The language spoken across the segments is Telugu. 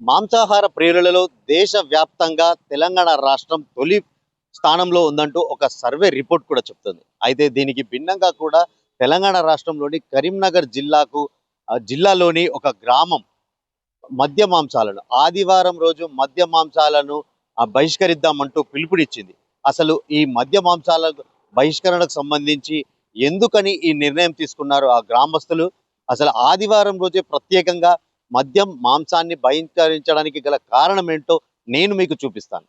మాంసాహార ప్రియులలో దేశవ్యాప్తంగా తెలంగాణ రాష్ట్రం తొలి స్థానంలో ఉందంటూ ఒక సర్వే రిపోర్ట్ కూడా చెప్తుంది. అయితే దీనికి భిన్నంగా కూడా తెలంగాణ రాష్ట్రంలోని కరీంనగర్ జిల్లాకు జిల్లాలోని ఒక గ్రామం మద్య మాంసాలను ఆదివారం రోజు మద్య మాంసాలను బహిష్కరిద్దామంటూ పిలుపునిచ్చింది. అసలు ఈ మద్య మాంసాల బహిష్కరణకు సంబంధించి ఎందుకని ఈ నిర్ణయం తీసుకున్నారు ఆ గ్రామస్తులు? అసలు ఆదివారం రోజే ప్రత్యేకంగా మద్యం మాంసాన్ని బహిష్కరించడానికి గల కారణం ఏంటో నేను మీకు చూపిస్తాను.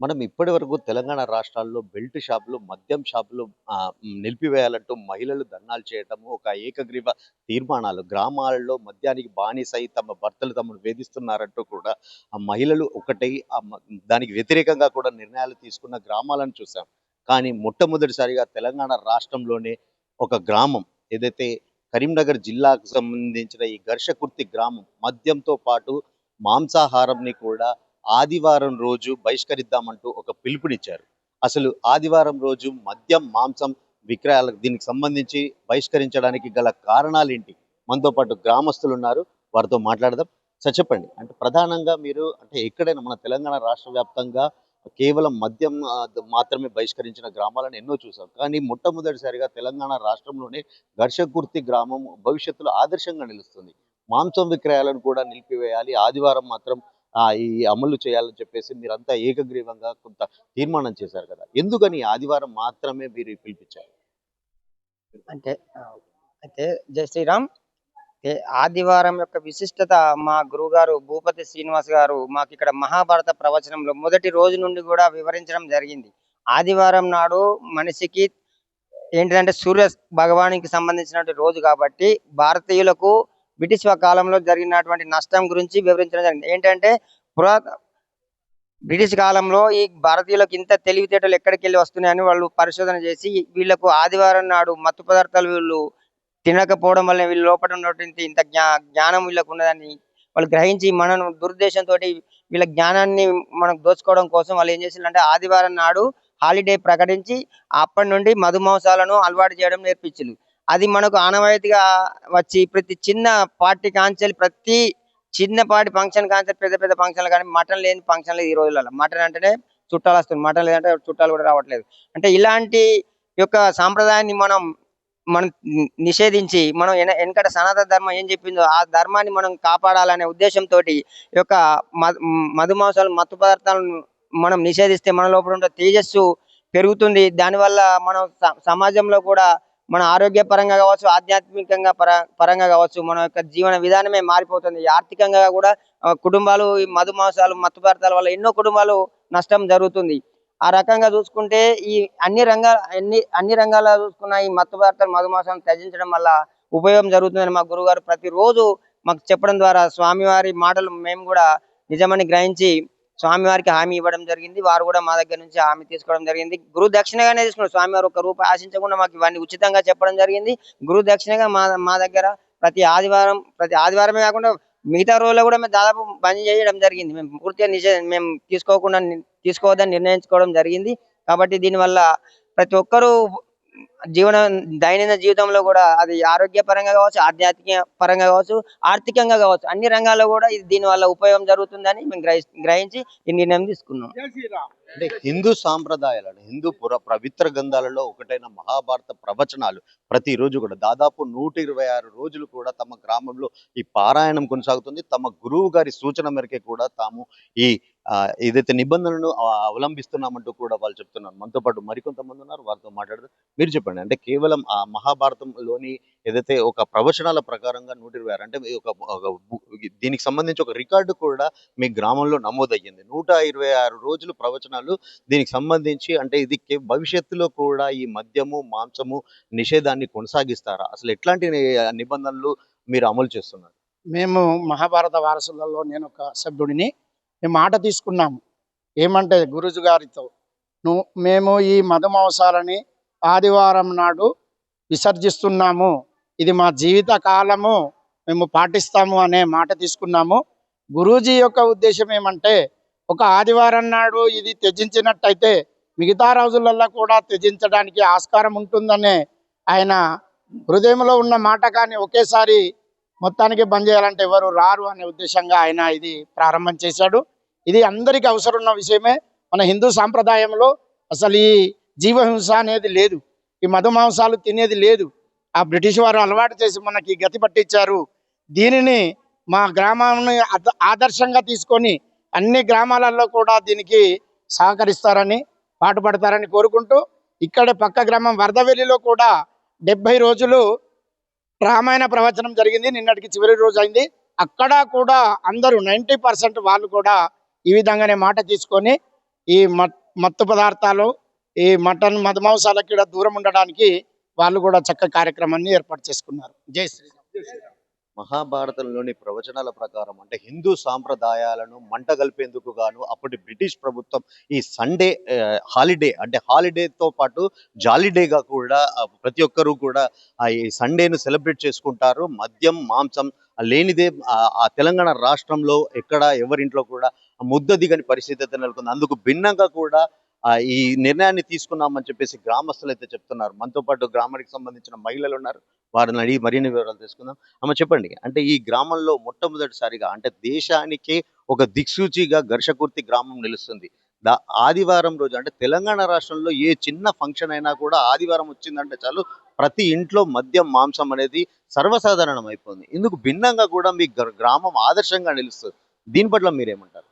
మనం ఇప్పటి వరకు తెలంగాణ రాష్ట్రాల్లో బెల్ట్ షాపులు మద్యం షాపులు నిలిపివేయాలంటూ మహిళలు ధర్నాలు చేయటం ఒక ఏకగ్రీవ తీర్మానాలు గ్రామాలలో మద్యానికి బానిసై తమ భర్తలు తమను వేధిస్తున్నారంటూ కూడా ఆ మహిళలు ఒకటై దానికి వ్యతిరేకంగా కూడా నిర్ణయాలు తీసుకున్న గ్రామాలను చూసాం. కానీ మొట్టమొదటిసారిగా తెలంగాణ రాష్ట్రంలోనే ఒక గ్రామం ఏదైతే కరీంనగర్ జిల్లాకు సంబంధించిన ఈ ఘర్షకుర్తి గ్రామం మద్యంతో పాటు మాంసాహారంని కూడా ఆదివారం రోజు బహిష్కరిద్దామంటూ ఒక పిలుపునిచ్చారు. అసలు ఆదివారం రోజు మద్యం మాంసం విక్రయాలకు దీనికి సంబంధించి బహిష్కరించడానికి గల కారణాలు ఏంటి మనతో పాటు గ్రామస్తులు ఉన్నారు వారితో మాట్లాడదాం. సార్ చెప్పండి. అంటే ప్రధానంగా మీరు అంటే ఎక్కడైనా మన తెలంగాణ రాష్ట్ర వ్యాప్తంగా కేవలం మద్యం మాత్రమే బహిష్కరించిన గ్రామాలను ఎన్నో చూసాం. కానీ మొట్టమొదటిసారిగా తెలంగాణ రాష్ట్రంలోనే ఘర్షకుర్తి గ్రామం భవిష్యత్తులో ఆదర్శంగా నిలుస్తుంది. మాంసం విక్రయాలను కూడా నిలిపివేయాలి. ఆదివారం మాత్రం ఈ అమలు చేయాలని చెప్పేసి మీరంతా ఏకగ్రీవంగా కొంత తీర్మానం చేశారు కదా. ఎందుకని ఆదివారం మాత్రమే మీరు పిలిపించారు? అంటే అయితే జై శ్రీరామ్ ఆదివారం యొక్క విశిష్టత మా గురువు గారు భూపతి శ్రీనివాస్ గారు మాకు ఇక్కడ మహాభారత ప్రవచనంలో మొదటి రోజు నుండి కూడా వివరించడం జరిగింది. ఆదివారం నాడు మనిషికి ఏంటిదంటే సూర్య భగవానికి సంబంధించినటువంటి రోజు కాబట్టి భారతీయులకు బ్రిటిష్ కాలంలో జరిగినటువంటి నష్టం గురించి వివరించడం జరిగింది. ఏంటంటే పురాత బ్రిటిష్ కాలంలో ఈ భారతీయులకు ఇంత తెలివితేటలు ఎక్కడికి వెళ్ళి వస్తున్నాయని వాళ్ళు పరిశోధన చేసి వీళ్ళకు ఆదివారం నాడు మత్తు పదార్థాలు వీళ్ళు తినకపోవడం వల్ల వీళ్ళ లోపల ఉన్నటువంటి ఇంత జ్ఞా జ్ఞానం వీళ్ళకు ఉన్నదని వాళ్ళు గ్రహించి మనం దురుద్దేశంతో వీళ్ళ జ్ఞానాన్ని మనకు దోచుకోవడం కోసం వాళ్ళు ఏం చేసిందంటే ఆదివారం నాడు హాలిడే ప్రకటించి అప్పటి నుండి మధుమాంసాలను అలవాటు చేయడం నేర్పించింది అది మనకు ఆనవాయితీగా వచ్చి ప్రతి చిన్న పార్టీ కాంచెలు ప్రతి చిన్నపాటి ఫంక్షన్ కాంచెలు పెద్ద పెద్ద ఫంక్షన్లు కానీ మటన్ లేని ఫంక్షన్లు ఈ రోజులలో. మటన్ అంటేనే చుట్టాలు వస్తుంది. మటన్ లేదంటే చుట్టాలు కూడా రావట్లేదు. అంటే ఇలాంటి యొక్క సాంప్రదాయాన్ని మనం మనం నిషేధించి మనం వెనకట సనాతన ధర్మం ఏం చెప్పిందో ఆ ధర్మాన్ని మనం కాపాడాలనే ఉద్దేశంతో ఈ యొక్క మధుమాంసాలు మత్తు పదార్థాలను మనం నిషేధిస్తే మన లోపల ఉండే తేజస్సు పెరుగుతుంది. దానివల్ల మనం స- సమాజంలో కూడా మన ఆరోగ్య పరంగా కావచ్చు ఆధ్యాత్మికంగా పర పరంగా కావచ్చు మన యొక్క జీవన విధానమే మారిపోతుంది. ఆర్థికంగా కూడా కుటుంబాలు ఈ మధుమాంసాలు మత్తు పదార్థాల వల్ల ఎన్నో కుటుంబాలు నష్టం జరుగుతుంది. ఆ రకంగా చూసుకుంటే ఈ అన్ని రంగాల అన్ని అన్ని రంగాల్లో చూసుకున్న ఈ మత్తు పదార్థాలు మధుమాంసాలను త్యజించడం వల్ల ఉపయోగం జరుగుతుందని మా గురుగారు ప్రతిరోజు మాకు చెప్పడం ద్వారా స్వామివారి మాటలు మేము కూడా నిజమని గ్రహించి స్వామివారికి హామీ ఇవ్వడం జరిగింది. వారు కూడా మా దగ్గర నుంచి హామీ తీసుకోవడం జరిగింది. గురు దక్షిణగానే తీసుకున్నారు. స్వామివారు ఒక రూపాయి ఆశించకుండా మాకు ఇవన్నీ ఉచితంగా చెప్పడం జరిగింది. గురు దక్షిణగా మా మా దగ్గర ప్రతి ఆదివారం ప్రతి ఆదివారమే కాకుండా మిగతా రోజుల్లో కూడా మేము దాదాపు బంద్ చేయడం జరిగింది. మేము పూర్తిగా నిజ మేము తీసుకోకుండా తీసుకోవద్దని నిర్ణయించుకోవడం జరిగింది. కాబట్టి దీనివల్ల ప్రతి ఒక్కరూ జీవన దైనందిన జీవితంలో కూడా అది ఆరోగ్య పరంగా కావచ్చు ఆధ్యాత్మిక పరంగా కావచ్చు ఆర్థికంగా కావచ్చు అన్ని రంగాల్లో కూడా ఇది దీని వల్ల ఉపయోగం జరుగుతుందని మేము గ్రహి- గ్రహించి ఈ నిర్ణయం తీసుకున్నాం. అంటే హిందూ సాంప్రదాయాలను హిందూ పుర పవిత్ర గ్రంథాలలో ఒకటైన మహాభారత ప్రవచనాలు ప్రతిరోజు కూడా దాదాపు నూట ఇరవై ఆరు రోజులు కూడా తమ గ్రామంలో ఈ పారాయణం కొనసాగుతుంది. తమ గురువు గారి సూచన మేరకే కూడా తాము ఈ ఏదైతే నిబంధనలను అవలంబిస్తున్నామంటూ కూడా వాళ్ళు చెప్తున్నారు. మనతో పాటు మరికొంతమంది ఉన్నారు. వారితో మాట్లాడుతూ మీరు చెప్పండి. అంటే కేవలం ఆ మహాభారతంలోని ఏదైతే ఒక ప్రవచనాల ప్రకారంగా నూట ఇరవై ఆరు అంటే మీ ఒక దీనికి సంబంధించి ఒక రికార్డు కూడా మీ గ్రామంలో నమోదయ్యింది. నూట ఇరవై ఆరు రోజులు ప్రవచనాలు దీనికి సంబంధించి అంటే ఇది భవిష్యత్తులో కూడా ఈ మద్యము మాంసము నిషేధాన్ని కొనసాగిస్తారా? అసలు ఎట్లాంటి నిబంధనలు మీరు అమలు చేస్తున్నారు? మేము మహాభారత వారసులలో నేను ఒక సభ్యుడిని మేము మాట తీసుకున్నాము. ఏమంటే గురుజు గారితో నువ్వు మేము ఈ మధుమాంసాలని ఆదివారం నాడు విసర్జిస్తున్నాము. ఇది మా జీవిత కాలము. మేము పాటిస్తాము అనే మాట తీసుకున్నాము. గురూజీ యొక్క ఉద్దేశం ఏమంటే ఒక ఆదివారం నాడు ఇది త్యజించినట్టయితే మిగతా రోజులలో కూడా త్యజించడానికి ఆస్కారం ఉంటుందనే ఆయన హృదయంలో ఉన్న మాట కానీ ఒకేసారి మొత్తానికి బంద్ చేయాలంటే ఎవరు రారు అనే ఉద్దేశంగా ఆయన ఇది ప్రారంభం చేశాడు. ఇది అందరికీ అవసరం ఉన్న విషయమే. మన హిందూ సాంప్రదాయంలో అసలు ఈ జీవహింస అనేది లేదు. ఈ మధుమాంసాలు తినేది లేదు. ఆ బ్రిటిష్ వారు అలవాటు చేసి మనకి గతి పట్టించారు. దీనిని మా గ్రామాన్ని ఆదర్శంగా తీసుకొని అన్ని గ్రామాలలో కూడా దీనికి సహకరిస్తారని పాటుపడతారని కోరుకుంటూ ఇక్కడ పక్క గ్రామం వరదవెల్లిలో కూడా డెబ్బై రోజులు రామాయణ ప్రవచనం జరిగింది. నిన్నటికి చివరి రోజు అయింది. అక్కడ కూడా అందరూ నైంటీ పర్సెంట్ వాళ్ళు కూడా ఈ విధంగానే మాట తీసుకొని ఈ మత్- మత్తు పదార్థాలు ఈ మటన్ మధుమాంసాలకి కూడా దూరం ఉండడానికి వాళ్ళు కూడా చక్క కార్యక్రమాన్ని ఏర్పాటు చేసుకున్నారు. జై శ్రీరామ్. మహాభారతంలోని ప్రవచనాల ప్రకారం అంటే హిందూ సాంప్రదాయాలను మంట కలిపేందుకు గాను అప్పటి బ్రిటిష్ ప్రభుత్వం ఈ సండే హాలిడే అంటే హాలిడేతో పాటు జాలిడేగా కూడా ప్రతి ఒక్కరూ కూడా ఈ సండేను సెలబ్రేట్ చేసుకుంటారు. మద్యం మాంసం లేనిదే ఆ తెలంగాణ రాష్ట్రంలో ఎక్కడ ఎవరింట్లో కూడా ముద్ద దిగని పరిస్థితి నెలకొంది. అందుకు భిన్నంగా కూడా ఈ నిర్ణయాన్ని తీసుకున్నామని చెప్పేసి గ్రామస్తులు అయితే చెప్తున్నారు. మనతో పాటు గ్రామానికి సంబంధించిన మహిళలు ఉన్నారు. వారిని అడిగి మరిన్ని వివరాలు తీసుకుందాం అమ్మ చెప్పండి. అంటే ఈ గ్రామంలో మొట్టమొదటిసారిగా అంటే దేశానికే ఒక దిక్సూచిగా ఘర్షకుర్తి గ్రామం నిలుస్తుంది. దా ఆదివారం రోజు అంటే తెలంగాణ రాష్ట్రంలో ఏ చిన్న ఫంక్షన్ అయినా కూడా ఆదివారం వచ్చిందంటే చాలు ప్రతి ఇంట్లో మద్యం మాంసం అనేది సర్వసాధారణం అయిపోయింది. ఇందుకు భిన్నంగా కూడా మీ గ్రామం ఆదర్శంగా నిలుస్తుంది. దీని పట్ల మీరేమంటారు?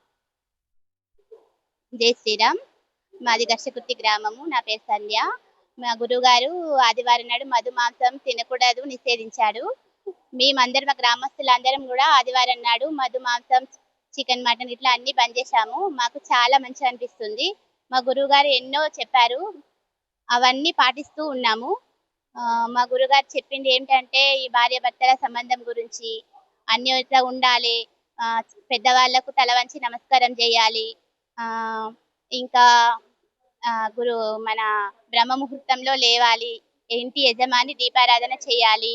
జై శ్రీరామ్. మాది ఘర్షకుర్తి గ్రామము. నా పేరు సంధ్య. మా గురువుగారు ఆదివారం నాడు మధు మాంసం తినకూడదు నిషేధించాడు. మేమందరం మా గ్రామస్తులందరం కూడా ఆదివారం నాడు మధు మాంసం చికెన్ మటన్ ఇట్లా అన్ని బంద్ చేశాము. మాకు చాలా మంచిగా అనిపిస్తుంది. మా గురువుగారు ఎన్నో చెప్పారు. అవన్నీ పాటిస్తూ ఉన్నాము. మా గురుగారు చెప్పింది ఏంటంటే ఈ భార్య భర్తల సంబంధం గురించి అన్యోత ఉండాలి. పెద్దవాళ్ళకు తల వంచి నమస్కారం చేయాలి. ఇంకా గురు మన బ్రహ్మ ముహూర్తంలో లేవాలి ఇంటి యజమాని దీపారాధన చేయాలి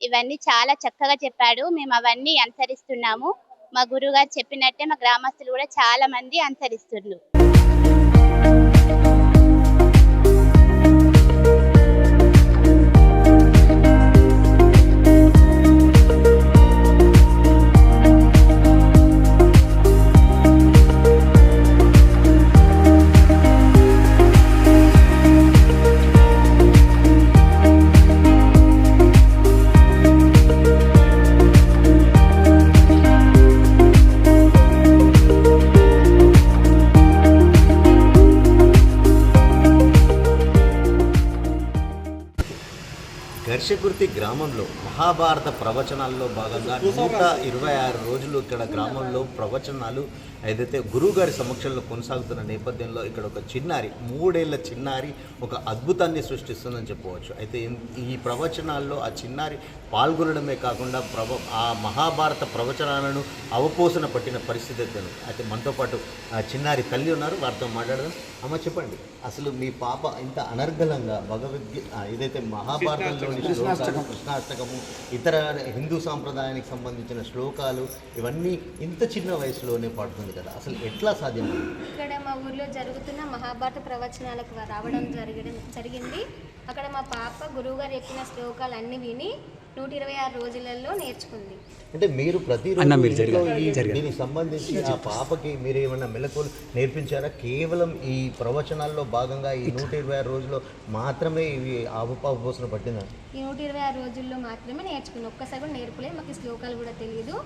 ఇవన్నీ చాలా చక్కగా చెప్పాడు. మేము అవన్నీ అనుసరిస్తున్నాము. మా గురుగారు చెప్పినట్టే మా గ్రామస్తులు కూడా చాలా మంది అనుసరిస్తున్నారు ఘర్షకుర్తి గ్రామంలో మహాభారత ప్రవచనాల్లో భాగంగా నూట ఇరవై ఆరు రోజులు ఇక్కడ గ్రామంలో ప్రవచనాలు ఏదైతే గురువుగారి సమక్షంలో కొనసాగుతున్న నేపథ్యంలో ఇక్కడ ఒక చిన్నారి మూడేళ్ళ చిన్నారి ఒక అద్భుతాన్ని సృష్టిస్తుందని చెప్పవచ్చు. అయితే ఈ ప్రవచనాల్లో ఆ చిన్నారి పాల్గొనడమే కాకుండా ప్రవ ఆ మహాభారత ప్రవచనాలను అవపోసన పట్టిన పరిస్థితి అయితే మనతో పాటు ఆ చిన్నారి తల్లి ఉన్నారు. వారితో మాట్లాడదాం. అమ్మ చెప్పండి. అసలు మీ పాప ఇంత అనర్గళంగా భగవద్గీ ఆ, ఏదైతే మహాభారతంలోని శ్లోకాలు కృష్ణాష్టకము ఇతర హిందూ సాంప్రదాయానికి సంబంధించిన శ్లోకాలు ఇవన్నీ ఇంత చిన్న వయసులోనే పాడుతుంది కదా. అసలు ఎట్లా సాధ్యం? ఇక్కడ మా ఊర్లో జరుగుతున్న మహాభారత ప్రవచనాలకు రావడం జరగడం జరిగింది. అక్కడ మా పాప గురువుగారు చెప్పిన శ్లోకాలు అన్ని విని నూట ఇరవై ఆరు రోజులలో నేర్చుకుంది. అంటే మీరు ప్రతి. దీనికి సంబంధించి ఆ పాపకి మీరు ఏమైనా మెలకువలు నేర్పించారా? కేవలం ఈ ప్రవచనాల్లో భాగంగా ఈ నూట ఇరవై ఆరు రోజుల్లో మాత్రమే ఇవి ఆవుపావు పోసిన పట్టిందా? ఈ నూట ఇరవై ఆరు రోజుల్లో మాత్రమే నేర్చుకుంది ఒక్కసారి కూడా నేర్పలేదు మాకు శ్లోకాలు కూడా తెలియదు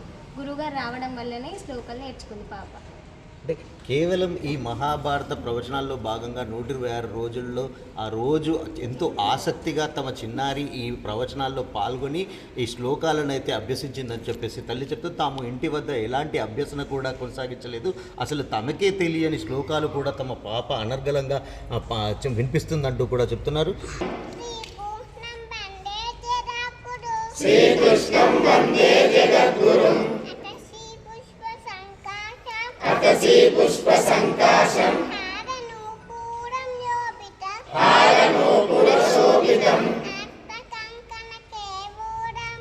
గురువుగారు రావడం వల్లనే శ్లోకాలు నేర్చుకుంది పాప. అంటే కేవలం ఈ మహాభారత ప్రవచనాల్లో భాగంగా నూట ఇరవై ఆరు రోజుల్లో ఆ రోజు ఎంతో ఆసక్తిగా తమ చిన్నారి ఈ ప్రవచనాల్లో పాల్గొని ఈ శ్లోకాలను అయితే అభ్యసించిందని చెప్పేసి తల్లి చెప్తూ తాము ఇంటి వద్ద ఎలాంటి అభ్యసన కూడా కొనసాగించలేదు. అసలు తమకే తెలియని శ్లోకాలు కూడా తమ పాప చె- వినిపిస్తుందంటూ కూడా చెప్తున్నారు. శ్రీకృష్ణం వందే జగద్గురుం. అతసీ పుష్ప సంకాశం హారనూపురం యోపిత హారనూపుర శోభితం రత్నకంకణ కేయూరం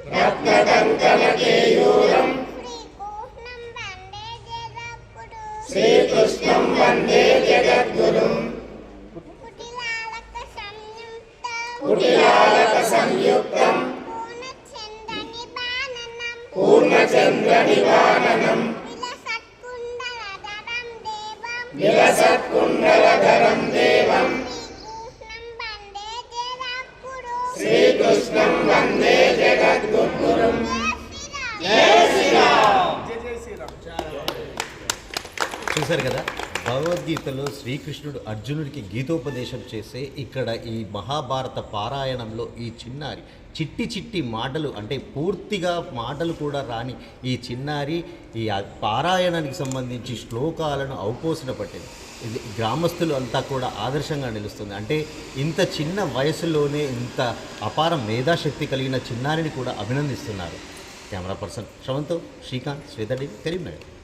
విలసత్కుండలధరం దేవం శ్రీకృష్ణం వందే జగద్గురుం. చూశారు కదా? భగవద్గీతలో శ్రీకృష్ణుడు అర్జునుడికి గీతోపదేశం చేసే ఇక్కడ ఈ మహాభారత పారాయణంలో ఈ చిన్నారి చిట్టి చిట్టి మాటలు అంటే పూర్తిగా మాటలు కూడా రాని ఈ చిన్నారి ఈ పారాయణానికి సంబంధించి శ్లోకాలను అవపోసిన పట్టింది. ఇది గ్రామస్తులు అంతా కూడా ఆదర్శంగా నిలుస్తుంది. అంటే ఇంత చిన్న వయసులోనే ఇంత అపార మేధాశక్తి కలిగిన చిన్నారిని కూడా అభినందిస్తున్నారు. కెమెరా పర్సన్ శ్రవంతో శ్రీకాంత్ శ్రీధడి కరీంనగర్